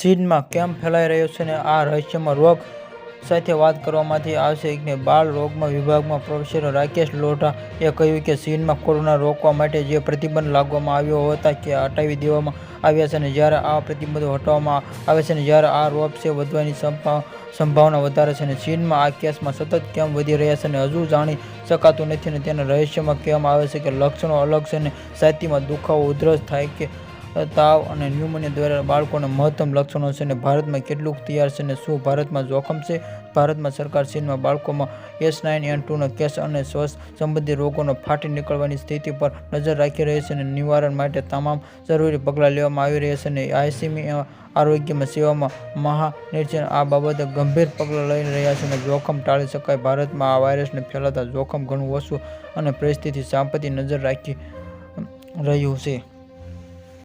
ચીનમાં કેમ ફેલાઈ રહ્યો છે અને આ રહસ્યમાં રોગ સાથે વાત કરવામાં આવશે. કે બાળ રોગમાં વિભાગમાં પ્રોફેસર રાકેશ લોઢા એ કહ્યું કે ચીનમાં કોરોના રોકવા માટે જે પ્રતિબંધ લાગવામાં આવ્યો હતા કે હટાવી દેવામાં આવ્યા છે અને જ્યારે આ પ્રતિબંધો હટાવવામાં આવે છે અને જ્યારે આ રોગ છે વધવાની સંભા- સંભાવના વધારે છે અને ચીનમાં આ કેસમાં સતત કેમ વધી રહ્યા છે અને હજુ જાણી શકાતું નથી અને તેના રહસ્યમાં કહેવામાં આવે છે કે લક્ષણો અલગ છે અને છાતીમાં દુખાવો ઉધરસ થાય કે તાવ અને ન્યુમોનિયા દ્વારા બાળકોના મહત્તમ લક્ષણો છે અને ભારતમાં કેટલુંક તૈયાર છે અને શું ભારતમાં જોખમ છે? ભારતમાં સરકાર ચીનમાં બાળકોમાં એસ નાઇન, એન ટુના કેસ અને શ્વાસ સંબંધિત રોગોનો ફાટી નીકળવાની સ્થિતિ પર નજર રાખી રહી છે અને નિવારણ માટે તમામ જરૂરી પગલાં લેવામાં આવી રહ્યા છે અને આઈસીમી આરોગ્યમાં સેવામાં મહાનિર્જન આ બાબતે ગંભીર પગલાં લઈ રહ્યા છે અને જોખમ ટાળી શકાય. ભારતમાં આ વાયરસને ફેલાતા જોખમ ઘણું ઓછું અને પરિસ્થિતિ સાંપતી નજર રાખી રહ્યું છે.